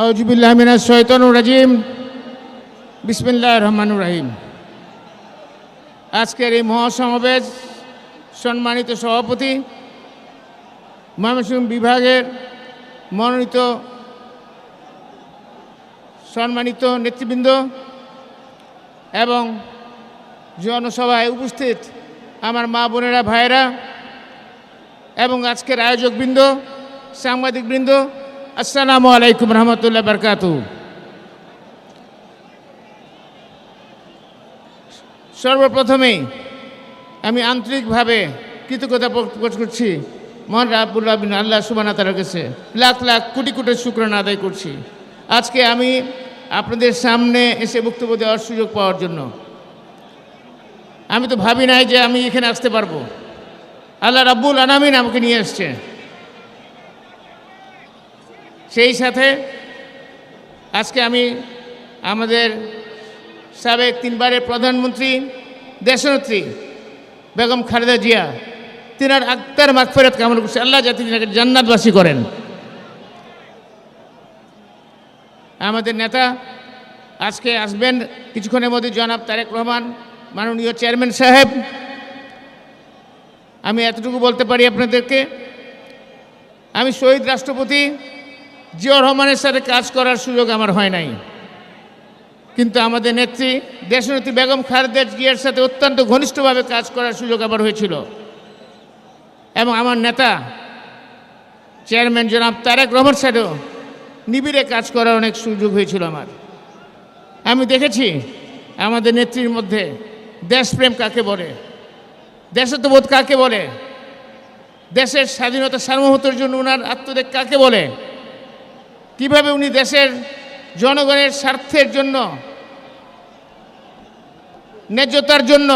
আউজুবিল্লাহ মিনাশ শয়তানুর রাজিম। বিসমিল্লাহ রহমানুর রাহিম। আজকের এই মহাসমাবেশ সম্মানিত সভাপতি ময়মনসিংহ বিভাগের মনোনীত সম্মানিত নেতৃবৃন্দ এবং জনসভায় উপস্থিত আমার মা বোনেরা, ভাইয়েরা এবং আজকের আয়োজকবৃন্দ, সাংবাদিকবৃন্দ আসসালামু আলাইকুম রহমতুল্লাহ বরকাতু সর্বপ্রথমেই আমি আন্তরিকভাবে কৃতজ্ঞতা প্রকাশ করছি মহান রাবুল্লাহ বিন আল্লাহ সুবানা তার কাছে লাখ লাখ কোটি কোটি শুক্রানা আদায় করছি। আজকে আমি আপনাদের সামনে এসে বক্তব্য দেওয়ার সুযোগ পাওয়ার জন্য। আমি তো ভাবি নাই যে আমি এখানে আসতে পারব। আল্লাহ রাব্বুল আনামিন আমাকে নিয়ে এসছে সেই সাথে আজকে আমি আমাদের সাবেক তিনবারের প্রধানমন্ত্রী, দেশনেত্রী বেগম খালেদা জিয়া, তিনার আক্তার মাগফেরত কামনা করছে। আল্লাহ যাতে তিনাকে জান্নাতবাসী করেন। আমাদের নেতা আজকে আসবেন কিছুক্ষণের মধ্যে জনাব তারেক রহমান, মাননীয় চেয়ারম্যান সাহেব। আমি এতটুকু বলতে পারি আপনাদেরকে। আমি শহীদ রাষ্ট্রপতি জিয়র রহমানের সাথে কাজ করার সুযোগ আমার হয় নাই। কিন্তু আমাদের নেত্রী, দেশনেত্রী বেগম খালেদা জিয়ার সাথে অত্যন্ত ঘনিষ্ঠভাবে কাজ করার সুযোগ আমার হয়েছিল। এবং আমার নেতা, চেয়ারম্যান জনাব তারেক রহমান সাথেও নিবিড়ে কাজ করার অনেক সুযোগ হয়েছিল আমার। আমি দেখেছি আমাদের নেত্রীর মধ্যে দেশপ্রেম কাকে বলে, দেশত্ববোধ কাকে বলে, দেশের স্বাধীনতা সার্বভৌমত্বের জন্য ওনার আত্মদেব কাকে বলে কীভাবে উনি দেশের জনগণের স্বার্থের জন্য, ন্যায্যতার জন্য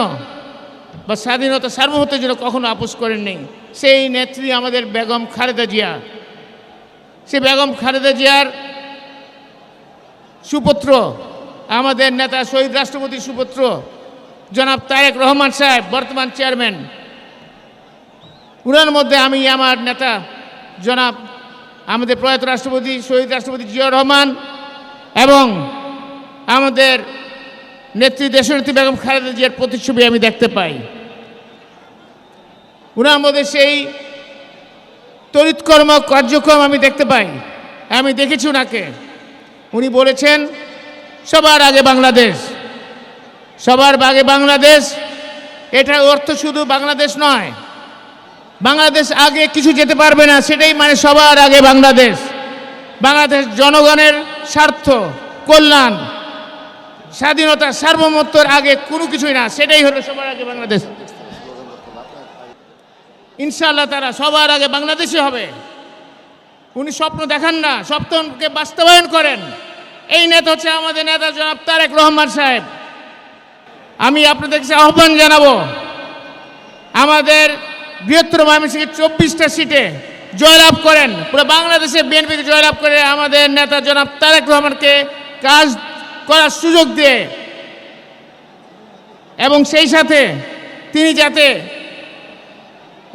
বা স্বাধীনতা সার্বভৌমত্বের জন্য কখনো আপোষ করেননি সেই নেত্রী আমাদের বেগম খালেদা জিয়া। সে বেগম খালেদা জিয়ার সুপুত্র, আমাদের নেতা শহীদ রাষ্ট্রপতি সুপুত্র, জনাব তারেক রহমান সাহেব, বর্তমান চেয়ারম্যান। উনার মধ্যে আমি আমার নেতা, জনাব আমাদের প্রয়াত রাষ্ট্রপতি, শহীদ রাষ্ট্রপতি জিয়া রহমান এবং আমাদের নেত্রী দেশনেত্রী বেগম খালেদা জিয়ার প্রতিচ্ছবি আমি দেখতে পাই। উনার আমাদের সেই তড়িৎকর্ম কার্যক্রম আমি দেখতে পাই। আমি দেখেছি ওনাকে উনি বলেছেন, সবার আগে বাংলাদেশ, সবার আগে বাংলাদেশ, এটার অর্থ শুধু বাংলাদেশ নয় বাংলাদেশ আগে কিছু যেতে পারবে না, সেটাই মানে সবার আগে বাংলাদেশ। বাংলাদেশ জনগণের স্বার্থ, কল্যাণ, স্বাধীনতা, সার্বভৌমত্বর আগে কোনো কিছুই না, সেটাই হলো সবার আগে বাংলাদেশ। ইনশাআল্লাহ তারা সবার আগে বাংলাদেশে হবে। উনি স্বপ্ন দেখান না, স্বপ্নকে বাস্তবায়ন করেন। এই নেতা হচ্ছে আমাদের নেতা জনাব তারেক রহমান সাহেব। আমি আপনাদের কাছে আহ্বান জানাব, আমাদের বৃহত্তর ময়মনসিংহের চব্বিশটা সিটে জয়লাভ করেন। পুরো বাংলাদেশে বিএনপিকে জয়লাভ করে আমাদের নেতা জনাব তারেক রহমানকে কাজ করার সুযোগ দিয়ে। এবং সেই সাথে তিনি যাতে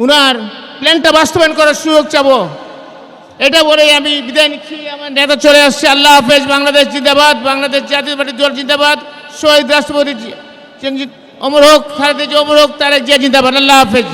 উনার প্ল্যানটা বাস্তবায়ন করার সুযোগ চাব, এটা বলেই আমি বিদায় নিচ্ছি। আমার নেতা চলে আসছে। আল্লাহ হাফেজ। বাংলাদেশ জিন্দাবাদ। বাংলাদেশ জাতীয় পার্টি দল জিন্দাবাদ। শহীদ রাষ্ট্রপতি অমর হোক, খালেদা অমর হোক, তারেক জিয়া জিন্দাবাদ। আল্লাহ হাফেজ।